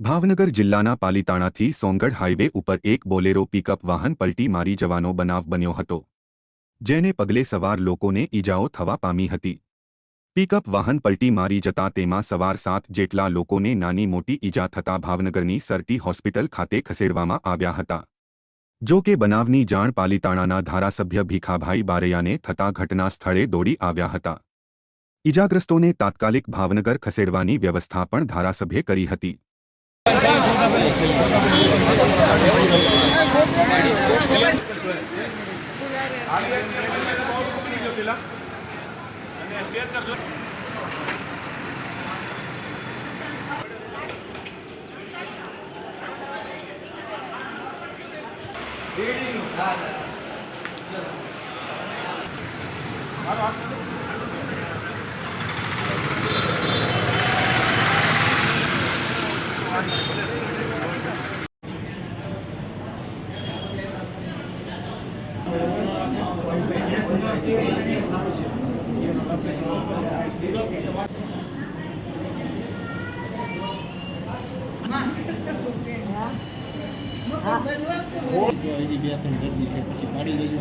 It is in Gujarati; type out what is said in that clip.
ભાવનગર જિલ્લાના પાલીતાણાથી સોંગઢ હાઇવે ઉપર એક બોલેરો પિકઅપ વાહન પલટી મારી જવાનો બનાવ બન્યો હતો, જેને પગલે સવાર લોકોને ઈજાઓ થવા પામી હતી. પિકઅપ વાહન પલટી મારી જતા તેમાં સવાર સાત જેટલા લોકોને નાની મોટી ઈજા થતા ભાવનગરની સરટી હોસ્પિટલ ખાતે ખસેડવામાં આવ્યા હતા. જો કે બનાવની જાણ પાલીતાણાના ધારાસભ્ય ભીખાભાઈ બારૈયાને થતા ઘટના સ્થળે દોડી આવ્યા હતા. ઈજાગ્રસ્તોને તાત્કાલિક ભાવનગર ખસેડવાની વ્યવસ્થા પણ ધારાસભ્યે કરી હતી. હજી બે ત્રણ દર્દી છે પછી પાડી લેજો